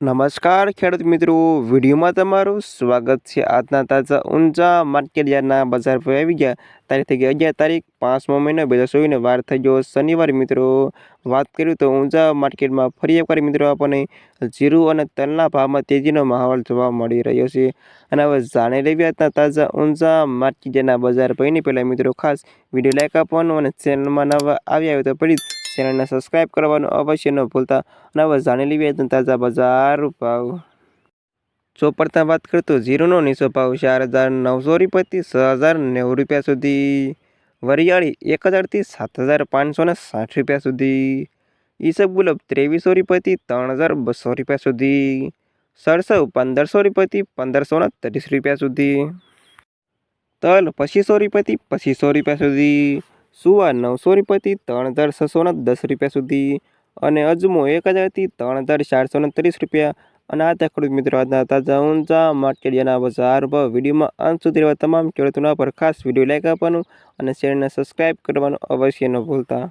નમસ્કાર, ખેડૂત મિત્રો. વિડીયોમાં તમારું સ્વાગત છે. આજના તાજા ઊંચા માર્કેટ યાર્ડના બજાર પર આવી ગયા. તારીખ થઈ ગઈ અગિયાર તારીખ, પાંચમો મહિનો, બે હજાર ચોવીસને વાર થઈ ગયો શનિવાર મિત્રો. વાત કર્યું તો ઊંચા માર્કેટમાં ફરી એકવાર મિત્રો આપણને જીરું અને તલના ભાવમાં તેજીનો માહોલ જોવા મળી રહ્યો છે. અને હવે જાણી લેવી આજના તાજા ઊંચા માર્કેટ યાર્ડના બજાર પૈની પહેલાં મિત્રો ખાસ વીડિયો લાઈક આપવાનું અને ચેનલમાં નવા આવ્યા હોય તો પ્લીઝ ચેનલને સબસ્ક્રાઈબ કરવાનું અવશ્ય ન ભૂલતા અને હવે જાણી લેવી આજના તાજા બજાર ભાવ ચોપડતા વાત કરીએ તો જીરોનો નીચો ભાવ ચાર હજાર નવસો રૂપિયાથી છ હજાર નેવું રૂપિયા સુધી. વરિયાળી એક હજારથી સાત હજાર પાંચસો ને સાઠ રૂપિયા સુધી. ઈસબગુલાબ ત્રેવીસો રૂપિયાથી ત્રણ હજાર બસો રૂપિયા સુધી. સરસવ પંદરસો રૂપિયાથી પંદરસો ને ત્રીસ રૂપિયા સુધી. તલ પચીસો રૂપિયાથી પચીસો રૂપિયા સુધી. સુવા નવસો રૂપિયાથી ત્રણ હજાર છસો ને દસ રૂપિયા સુધી અને અજમો એક હજારથી ત્રણ હજાર ચારસો ને ત્રીસ રૂપિયા. અને આ ત્યાં ખેડૂત મિત્રો, આજના તાજા ઊંચા માર્કેટના બજાર ભાવ વિડીયોમાં અંત સુધી રહેવા તમામ ખેડૂતોના પર ખાસ વીડિયો લાઈક આપવાનું અને ચેનલને સબસ્ક્રાઈબ કરવાનું અવશ્ય ન ભૂલતા.